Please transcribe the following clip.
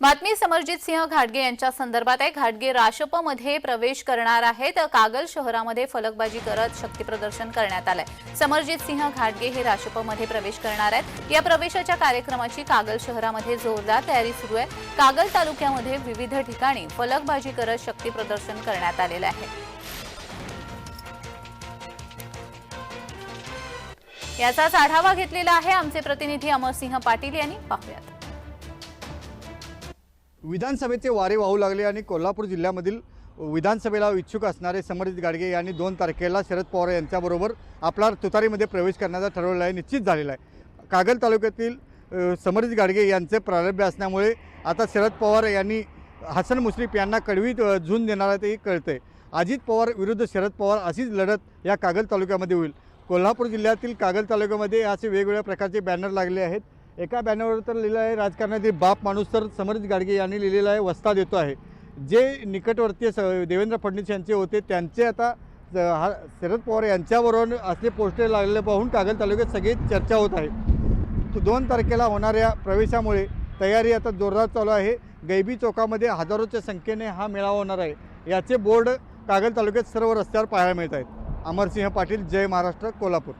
बातमी समरजित सिंह घाटगे यांच्या संदर्भात आहे. घाटगे राशपमध्ये प्रवेश करणार आहेत. कागल शहरामध्ये फलकबाजी करत शक्तीप्रदर्शन करण्यात आलंय. समरजित सिंह घाटगे हे राशपमध्ये प्रवेश करणार आहेत. या प्रवेशाच्या कार्यक्रमाची कागल शहरामध्ये जोरदार तयारी सुरू आहे. कागल तालुक्यामध्ये विविध ठिकाणी फलकबाजी करत शक्तीप्रदर्शन करण्यात आलेलं आहे. याचाच आढावा घेतलेला आहे आमचे प्रतिनिधी अमरसिंह पाटील यांनी. पाहूयात. विधानसभेचे वारे वाहू लागले आणि कोल्हापूर जिल्ह्यामधील विधानसभेला इच्छुक असणारे समरजित गाडगे यांनी दोन तारखेला शरद पवार यांच्याबरोबर आपला तुतारीमध्ये प्रवेश करण्याचा ठरवलं आहे निश्चित झालेला आहे. कागल तालुक्यातील अ, समरजित गाडगे यांचे प्रारंभ असल्यामुळे आता शरद पवार यांनी हसन मुश्रीफ यांना कडवी झुंज झून देणार आहे तेही कळतंय. अजित पवार विरुद्ध शरद पवार अशीच लढत या कागल तालुक्यामध्ये होईल. कोल्हापूर जिल्ह्यातील कागल तालुक्यामध्ये असे वेगवेगळ्या प्रकारचे बॅनर लागले आहेत. एका बॅनरवर तर लिहिलं आहे राजकारणातील बाप माणूस तर समर्थ गाडगे यांनी लिहिलेलं आहे वस्ता देतो आहे. जे निकटवर्तीय स देवेंद्र फडणवीस यांचे होते त्यांचे आता हा शरद पवार यांच्याबरोबर असले पोस्टर लागलेले पाहून कागल तालुक्यात सगळी चर्चा होत आहे. तो दोन तारखेला होणाऱ्या प्रवेशामुळे तयारी आता जोरदार चालू आहे. गैबी चौकामध्ये हजारोच्या संख्येने हा मेळावा होणार आहे. याचे बोर्ड कागल तालुक्यात सर्व रस्त्यावर पाहायला मिळत आहेत. अमरसिंह पाटील जय महाराष्ट्र कोल्हापूर.